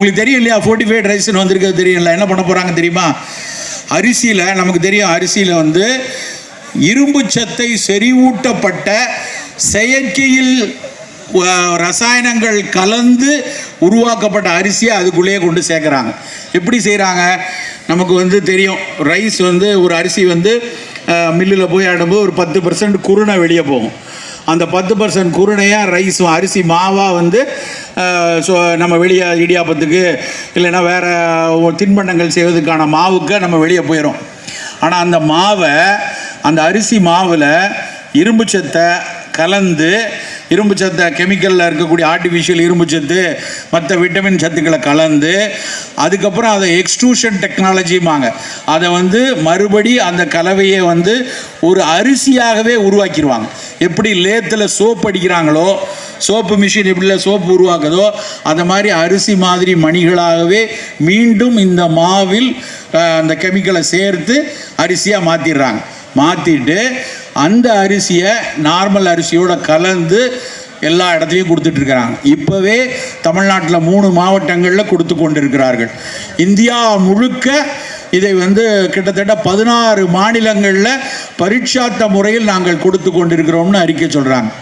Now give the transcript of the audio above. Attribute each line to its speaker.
Speaker 1: உங்களுக்கு தெரியும் இல்லையா? ஃபோர்ட்டிஃபைட் ரைஸ்னு வந்திருக்கிறது தெரியும்ல என்ன பண்ண போகிறாங்க தெரியுமா? அரிசியில் நமக்கு தெரியும் அரிசியில் வந்து இரும்பு சத்தை செறிவூட்டப்பட்ட செயற்கையில் ரசாயனங்கள் கலந்து உருவாக்கப்பட்ட அரிசியை அதுக்குள்ளேயே கொண்டு சேர்க்குறாங்க. எப்படி செய்கிறாங்க நமக்கு வந்து தெரியும். ரைஸ் வந்து ஒரு அரிசி வந்து மில்லில் போய் ஆடும்போது ஒரு பத்து பர்சன்ட் குருணை வெளியே போகும். அந்த பத்து பர்சன்ட் குருணையாக ரைஸும் அரிசி மாவாக வந்து ஸோ நம்ம வெளியே இடியாப்பத்துக்கு இல்லைன்னா வேறு தின்பண்டங்கள் செய்வதற்கான மாவுக்கு நம்ம வெளியே போயிடும் ஆனால் அந்த மாவை அந்த அரிசி மாவில் இரும்பு சத்தை கலந்து இரும்பு சத்தை கெமிக்கலில் இருக்கக்கூடிய ஆர்டிஃபிஷியல் இரும்பு சத்து மற்ற விட்டமின் சத்துக்களை கலந்து அதுக்கப்புறம் அதை எக்ஸ்ட்ரூஷன் டெக்னாலஜிமாங்க அதை வந்து மறுபடி அந்த கலவையை வந்து ஒரு அரிசியாகவே உருவாக்கிடுவாங்க எப்படி லேத்தில் சோப் அடிக்கிறாங்களோ சோப்பு மிஷின் எப்படில சோப்பு உருவாக்குதோ அந்த மாதிரி அரிசி மாதிரி மணிகளாகவே மீண்டும் இந்த மாவில் அந்த கெமிக்கலை சேர்த்து அரிசியாக மாற்றிடுறாங்க மாற்றிட்டு அந்த அரிசியை நார்மல் அரிசியோடு கலந்து எல்லா இடத்துலையும் கொடுத்துட்ருக்குறாங்க. இப்போவே தமிழ்நாட்டில் மூணு மாவட்டங்களில் கொடுத்து கொண்டிருக்கிறார்கள். இந்தியா முழுக்க இதை வந்து கிட்டத்தட்ட பதினாறு மாநிலங்களில் பரீட்சார்த்த முறையில் நாங்கள் கொடுத்து கொண்டிருக்கிறோம்னு அறிக்கை சொல்கிறாங்க